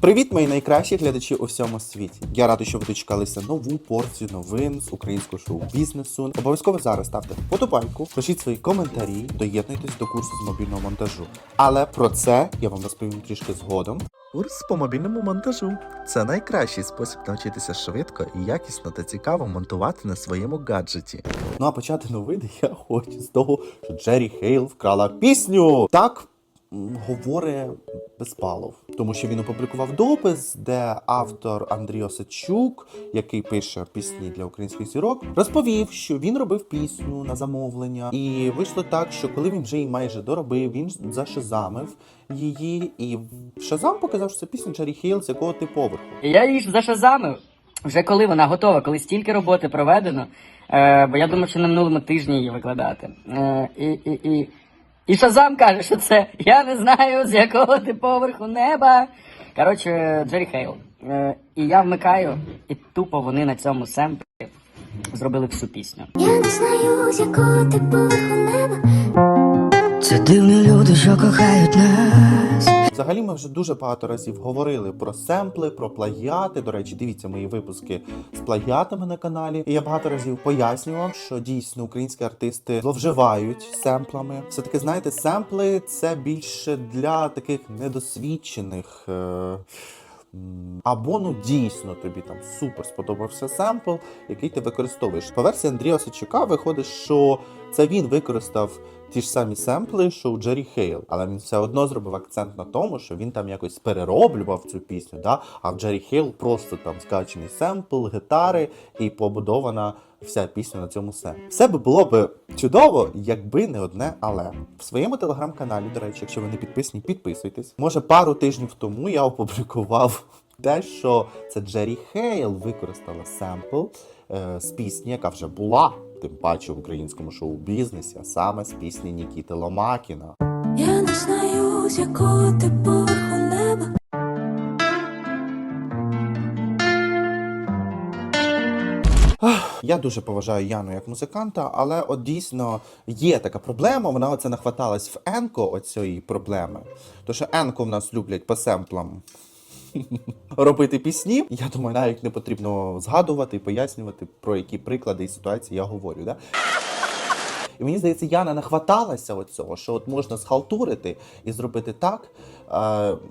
Привіт, мої найкращі глядачі у всьому світі. Я радий, що ви дочекалися нову порцію новин з українського шоу-бізнесу. Обов'язково зараз ставте вподобайку, пишіть свої коментарі, доєднуйтесь до курсу з мобільного монтажу. Але про це я вам розповім трішки згодом. Курс по мобільному монтажу це найкращий спосіб навчитися швидко і якісно та цікаво монтувати на своєму гаджеті. Ну а почати новини я хочу з того, що Джері Хейл вкрала пісню. Так говорить Безпалов, тому що він опублікував допис, де автор Андрій Осадчук, який пише пісні для українських зірок, розповів, що він робив пісню на замовлення, і вийшло так, що коли він вже її майже доробив, він зашазамив її, і Шазам показав, що це пісня Джері Хейл, з якого ти поверху. Я її зашазамив, вже коли вона готова, коли стільки роботи проведено. Е, бо я думав, що на минулому тижні її викладати. Е, і, і, і, і Шазам каже, що це я не знаю, з якого ти поверху неба. Коротше, Джері Хейл. Е, і я вмикаю, і тупо вони на цьому семплі зробили всю пісню. Я не знаю, з якого ти поверху неба. Це дивні люди, що кохають нас. Взагалі, ми вже дуже багато разів говорили про семпли, про плагіати. До речі, дивіться мої випуски з плагіатами на каналі. І я багато разів пояснював, що дійсно українські артисти зловживають семплами. Все таки, знаєте, семпли це більше для таких недосвідчених. Е- Або ну дійсно тобі там супер сподобався семпл, який ти використовуєш. По версії Андрія Сичука виходить, що це він використав ті ж самі семпли, що у Джері Хейл, але він все одно зробив акцент на тому, що він там якось перероблював цю пісню. Да? А в Джері Хейл просто там скачений семпл, гітари і побудована вся пісня на цьому семплі. Все би було б чудово, якби не одне але. В своєму телеграм-каналі, до речі, якщо ви не підписані, підписуйтесь. Може, пару тижнів тому я опублікував те, що це Джері Хейл використала семпл е, з пісні, яка вже була. Тим паче в українському шоу-бізнесі, а саме з пісні Нікіти Ломакіна. Я не знаю, з якого ти поверху неба. Я дуже поважаю Яну як музиканта, але от дійсно є така проблема. Вона оце нахваталась в Енко оцієї проблеми. То що Енко в нас люблять по семплам робити пісні. Я думаю, навіть не потрібно згадувати і пояснювати, про які приклади і ситуації я говорю. Да? І мені здається, Яна нахваталася от цього, що от можна схалтурити і зробити так,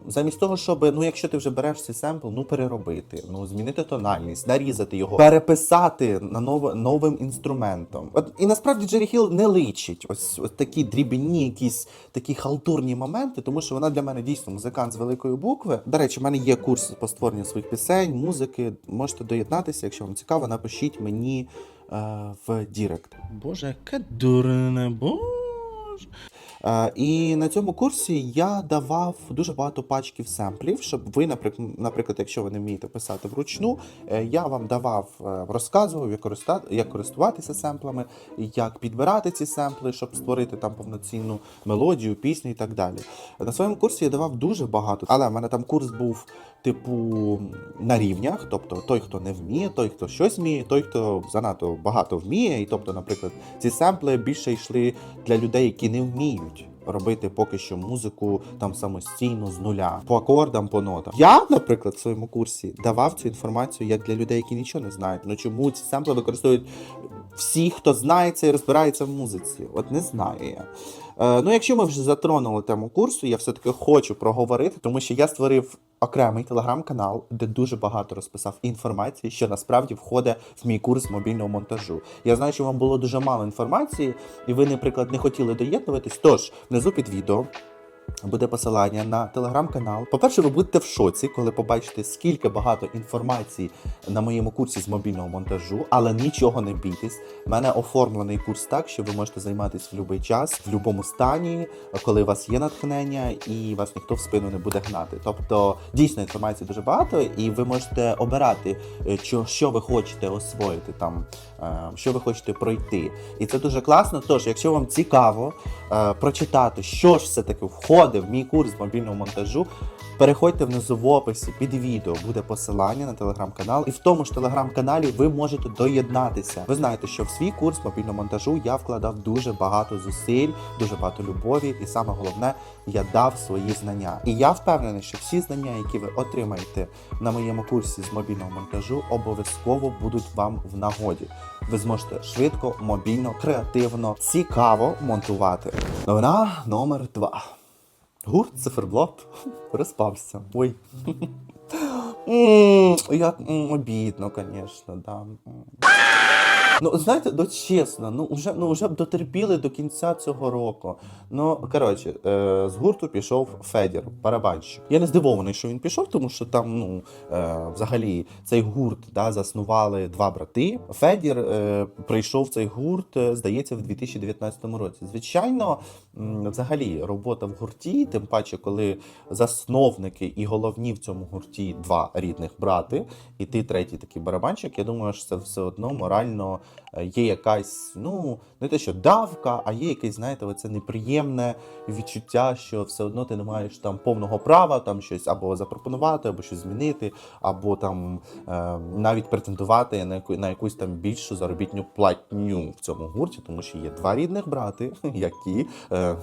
замість того, щоб, ну, якщо ти вже береш цей семпл, ну переробити, ну змінити тональність, нарізати його, переписати на нове, новим інструментом. От і насправді Джері Хіл не личить ось, ось такі дрібні, якісь такі халтурні моменти, тому що вона для мене дійсно музикант з великої букви. До речі, в мене є курс по створенню своїх пісень, музики. Можете доєднатися, якщо вам цікаво, напишіть мені в Дірект. Боже, яке дурне, боже. Е, і на цьому курсі я давав дуже багато пачків семплів, щоб ви, наприклад, наприклад, якщо ви не вмієте писати вручну, е, я вам давав, е, розказував, як користуватися семплами, як підбирати ці семпли, щоб створити там повноцінну мелодію, пісню і так далі. На своєму курсі я давав дуже багато, але в мене там курс був типу на рівнях, тобто той, хто не вміє, той, хто щось вміє, той, хто занадто багато вміє. І тобто, наприклад, ці семпли більше йшли для людей, які не вміють. Робити поки що музику там самостійно з нуля по акордам, по нотам. Я, наприклад, в своєму курсі давав цю інформацію як для людей, які нічого не знають. Ну чому ці семпли використовують всі, хто знається і розбирається в музиці? От не знаю я. Е, ну, якщо ми вже затронули тему курсу, я все-таки хочу проговорити, тому що я створив окремий телеграм-канал, де дуже багато розписав інформації, що насправді входить в мій курс мобільного монтажу. Я знаю, що вам було дуже мало інформації, і ви, наприклад, не хотіли доєднуватись. Тож внизу під відео. Буде посилання на телеграм-канал. По-перше, ви будете в шоці, коли побачите, скільки багато інформації на моєму курсі з мобільного монтажу, але нічого не бійтесь. У мене оформлений курс так, що ви можете займатися в будь-який час, в будь-якому стані, коли у вас є натхнення і вас ніхто в спину не буде гнати. Тобто дійсно інформації дуже багато, і ви можете обирати, е, що, ви хочете освоїти там, е, що ви хочете пройти. І це дуже класно. Тож, якщо вам цікаво е, прочитати, що ж все таки входить входить в мій курс мобільного монтажу, переходьте внизу в описі під відео буде посилання на телеграм-канал, і в тому ж телеграм-каналі ви можете доєднатися. Ви знаєте, що в свій курс мобільного монтажу я вкладав дуже багато зусиль, дуже багато любові, і саме головне, я дав свої знання. І я впевнений, що всі знання, які ви отримаєте на моєму курсі з мобільного монтажу, обов'язково будуть вам в нагоді. Ви зможете швидко, мобільно, креативно, цікаво монтувати. Новина номер два. Гурт циферблат розпався. Ой. Як обідно, звісно, да. Ну, знаєте, ну чесно, ну вже, ну вже б дотерпіли до кінця цього року. Ну, коротше, е, з гурту пішов Федір, барабанщик. Я не здивований, що він пішов, тому що там, ну, е, взагалі, цей гурт да, заснували два брати. Федір е, прийшов цей гурт, е, здається, в 2019 році. Звичайно, взагалі, робота в гурті, тим паче, коли засновники і головні в цьому гурті два рідних брати, і ти третій такий барабанщик, я думаю, що це все одно морально є якась, ну, не те, що давка, а є якесь, знаєте, оце неприємне відчуття, що все одно ти не маєш там повного права там щось або запропонувати, або щось змінити, або там е, навіть претендувати на, яку, на якусь там більшу заробітню платню в цьому гурті, тому що є два рідних брати, які. Е,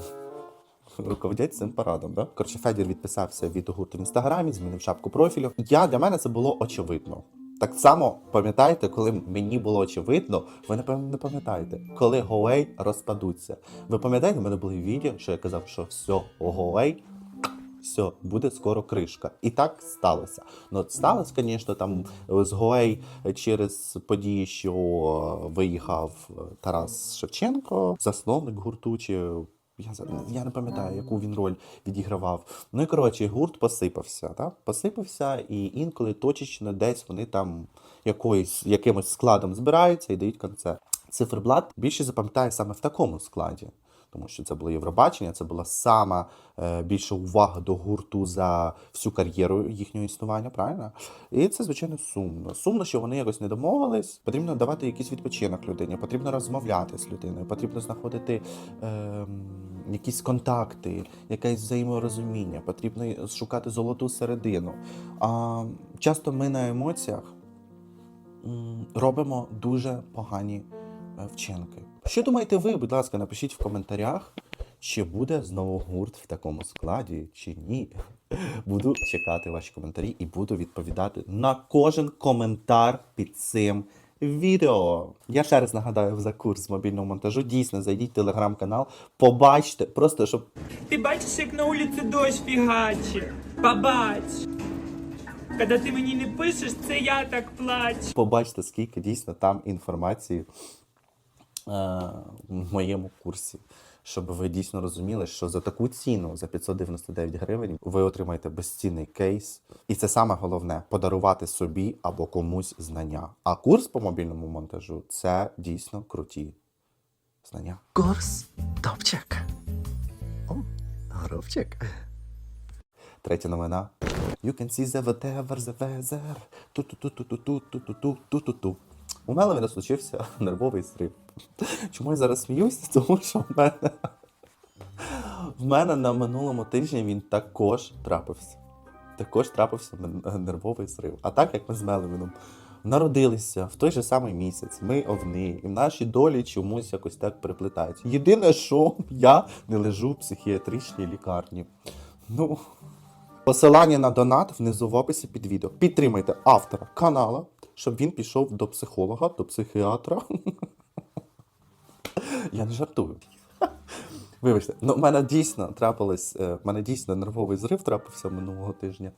Руководять цим парадом, да? Коротше, Федір відписався від гурту в інстаграмі, змінив шапку профілю. Я для мене це було очевидно. Так само пам'ятаєте, коли мені було очевидно, ви напевно не пам'ятаєте, коли Huawei розпадуться. Ви пам'ятаєте, в мене були відео, що я казав, що все, Huawei, все, буде скоро кришка. І так сталося. Ну, сталося, звісно, там з Huawei через події, що виїхав Тарас Шевченко, засновник гурту, чи я, я не пам'ятаю, яку він роль відігравав. Ну і коротше, гурт посипався. Так? Посипався, і інколи точечно десь вони там якоюсь, якимось складом збираються і дають концерт. Циферблат більше запам'ятає саме в такому складі. Тому що це було Євробачення, це була сама е, більша увага до гурту за всю кар'єру їхнього існування, правильно? І це, звичайно, сумно. Сумно, що вони якось не домовились. Потрібно давати якийсь відпочинок людині, потрібно розмовляти з людиною, потрібно знаходити е, якісь контакти, якесь взаєморозуміння, потрібно шукати золоту середину. А часто ми на емоціях робимо дуже погані е, вчинки. Що думаєте ви, будь ласка, напишіть в коментарях, чи буде знову гурт в такому складі, чи ні. Буду чекати ваші коментарі і буду відповідати на кожен коментар під цим відео. Я ще раз нагадаю за курс мобільного монтажу. Дійсно, зайдіть в телеграм-канал, побачте, просто щоб Ти бачиш, як на вулиці дощ фігачить. Побач. Коли ти мені не пишеш, це я так плачу. побачите, скільки дійсно там інформації в моєму курсі. Щоб ви дійсно розуміли, що за таку ціну, за 599 гривень, ви отримаєте безцінний кейс. І це саме головне подарувати собі або комусь знання. А курс по мобільному монтажу це дійсно круті знання. Курс топчик. О, горобчик. Третя новина. You can see the whatever the weather. Ту-ту-ту-ту-ту-ту-ту-ту-ту-ту. У Меловіна случився нервовий зрив. Чому я зараз сміюся? Тому що в мене, в мене на минулому тижні він також трапився. Також трапився нервовий зрив. А так як ми з Меловіном народилися в той же самий місяць, ми овни, і наші долі чомусь якось так переплетаються. Єдине, що я не лежу в психіатричній лікарні. Ну, Посилання на донат внизу в описі під відео. Підтримайте автора канала, щоб він пішов до психолога, до психіатра. Я не жартую. Вибачте, ну в мене дійсно трапилось, е, в мене дійсно нервовий зрив трапився минулого тижня.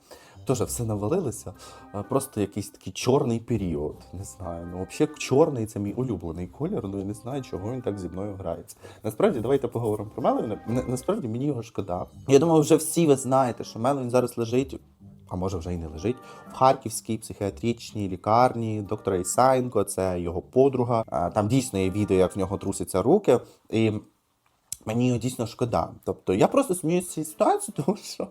Теж все навалилося. е, Просто якийсь такий чорний період. Не знаю. Ну, взагалі, чорний це мій улюблений колір. Ну я не знаю, чого він так зі мною грається. Насправді, давайте поговоримо про Меловіна. Насправді мені його шкода. Я думаю, вже всі ви знаєте, що Меловін зараз лежить. А може вже й не лежить в Харківській психіатричній лікарні доктора Ісаєнко, це його подруга. Там дійсно є відео, як в нього трусяться руки. І мені його дійсно шкода. Тобто я просто сміюся з цієї ситуації, тому що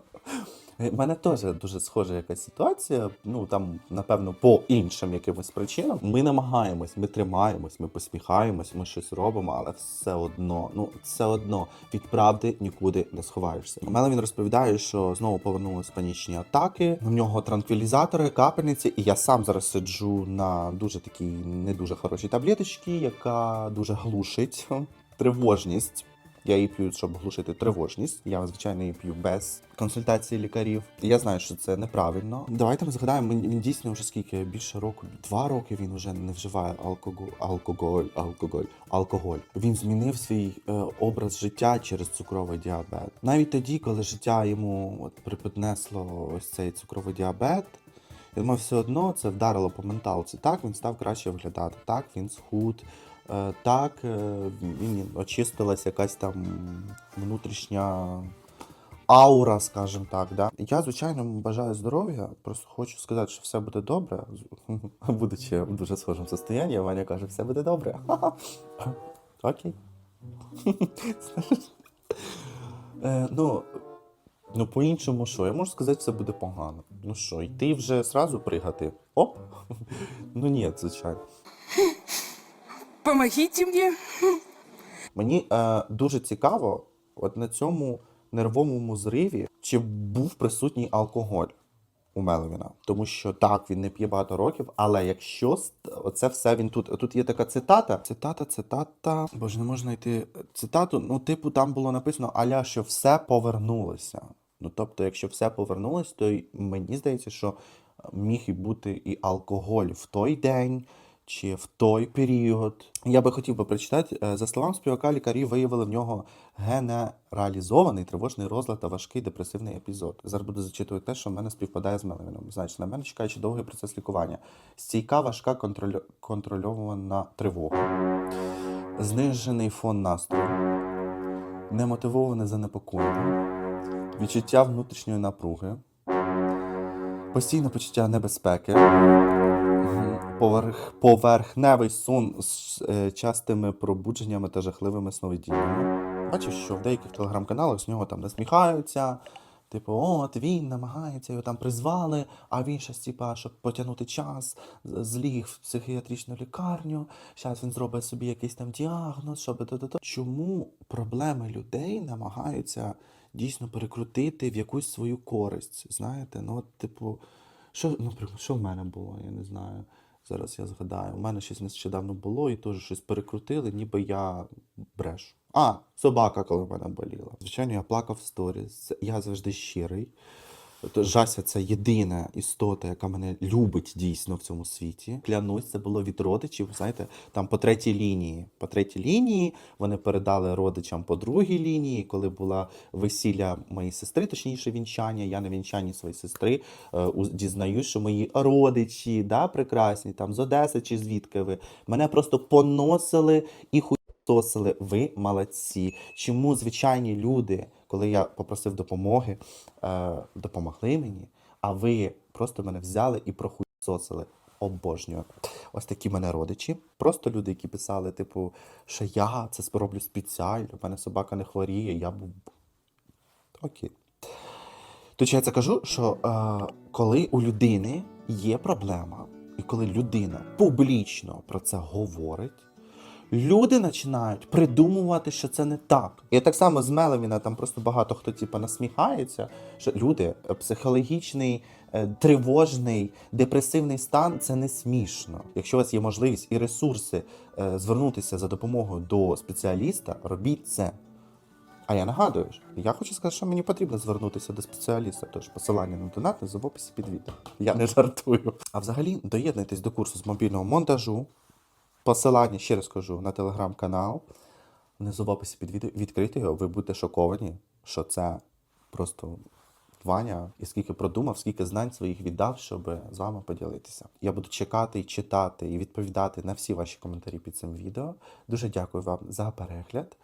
У мене теж дуже схожа якась ситуація. Ну там, напевно, по іншим якимось причинам. Ми намагаємось, ми тримаємось, ми посміхаємось, ми щось робимо, але все одно, ну все одно від правди нікуди не сховаєшся. Меле він розповідає, що знову повернулись панічні атаки. У нього транквілізатори, капельниці, і я сам зараз сиджу на дуже такій не дуже хорошій таблеточці, яка дуже глушить тривожність. Я її п'ю, щоб глушити тривожність. Я звичайно її п'ю без консультації лікарів. Я знаю, що це неправильно. Давайте ми згадаємо. Він, дійсно вже скільки більше року, два роки він вже не вживає алкоголь, алкоголь, алкоголь, алкоголь. Він змінив свій е, образ життя через цукровий діабет. Навіть тоді, коли життя йому от припіднесло ось цей цукровий діабет. Я думаю, все одно це вдарило по менталці. Так, він став краще виглядати, так, він схуд, так, е, очистилась якась там внутрішня аура, скажімо так. Да? Я, звичайно, бажаю здоров'я. Просто хочу сказати, що все буде добре. Будучи в дуже схожому состоянні, Ваня каже, все буде добре. Окей. Е, Ну, Ну, по-іншому, що? Я можу сказати, все буде погано. Ну що, йти вже зразу пригати? Оп! Ну ні, звичайно. Помогите мне. Мені е, дуже цікаво, от на цьому нервовому зриві, чи був присутній алкоголь у Меловіна. Тому що так, він не п'є багато років, але якщо оце все він тут. Тут є така цитата. Цитата, цитата. Боже, не можна знайти цитату. Ну, типу, там було написано Аля, що все повернулося. Ну, тобто, якщо все повернулось, то мені здається, що міг і бути і алкоголь в той день. Чи в той період я би хотів би прочитати е, за словами співака, лікарі виявили в нього генералізований тривожний розлад та важкий депресивний епізод. Зараз буду зачитувати те, що в мене співпадає з Мелевіном. Значить, на мене чекаючи довгий процес лікування. Стійка важка контроль... контрольована тривога, знижений фон настрою, немотивоване занепокоєння, відчуття внутрішньої напруги, постійне почуття небезпеки. Поверх, поверхневий сон з е, частими пробудженнями та жахливими сновидіннями. Бачиш, що в деяких телеграм-каналах з нього там насміхаються. Типу, от він намагається, його там призвали, а він щас, типа, щоб потягнути час, зліг в психіатричну лікарню. Зараз він зробить собі якийсь там діагноз, щоб. Чому проблеми людей намагаються дійсно перекрутити в якусь свою користь? Знаєте, ну от, типу, що, наприклад, що в мене було, я не знаю. Зараз я згадаю. У мене щось нещодавно було і теж щось перекрутили, ніби я брешу. А, собака, коли в мене боліла. Звичайно, я плакав в сторіс. Я завжди щирий. То Жася це єдина істота, яка мене любить дійсно в цьому світі. Клянусь, це було від родичів. Знаєте, там по третій лінії. По третій лінії вони передали родичам по другій лінії. Коли була весілля моєї сестри, точніше вінчання, я на вінчанні своєї сестри е, дізнаюсь, що мої родичі, да, прекрасні, там з Одеси чи звідки ви, мене просто поносили і хуйсосили. Ви молодці. Чому звичайні люди, коли я попросив допомоги, е, допомогли мені, а ви просто мене взяли і прохуйсосили. Обожнюю. Ось такі мене родичі. Просто люди, які писали, типу, що я це роблю спеціально, в мене собака не хворіє, я був. Окей. То я це кажу, що е, коли у людини є проблема, і коли людина публічно про це говорить, люди починають придумувати, що це не так. І так само з Мелевіна там просто багато хто типу, насміхається, що люди, е, психологічний, е, тривожний, депресивний стан це не смішно. Якщо у вас є можливість і ресурси е, звернутися за допомогою до спеціаліста, робіть це. А я нагадую, я хочу сказати, що мені потрібно звернутися до спеціаліста, тож посилання на донат в описі під відео. Я не жартую. А взагалі доєднуйтесь до курсу з мобільного монтажу. Посилання, ще раз кажу, на телеграм-канал. Внизу в описі під відео. відкрити його, ви будете шоковані, що це просто Ваня, і скільки продумав, скільки знань своїх віддав, щоб з вами поділитися. Я буду чекати і читати і відповідати на всі ваші коментарі під цим відео. Дуже дякую вам за перегляд.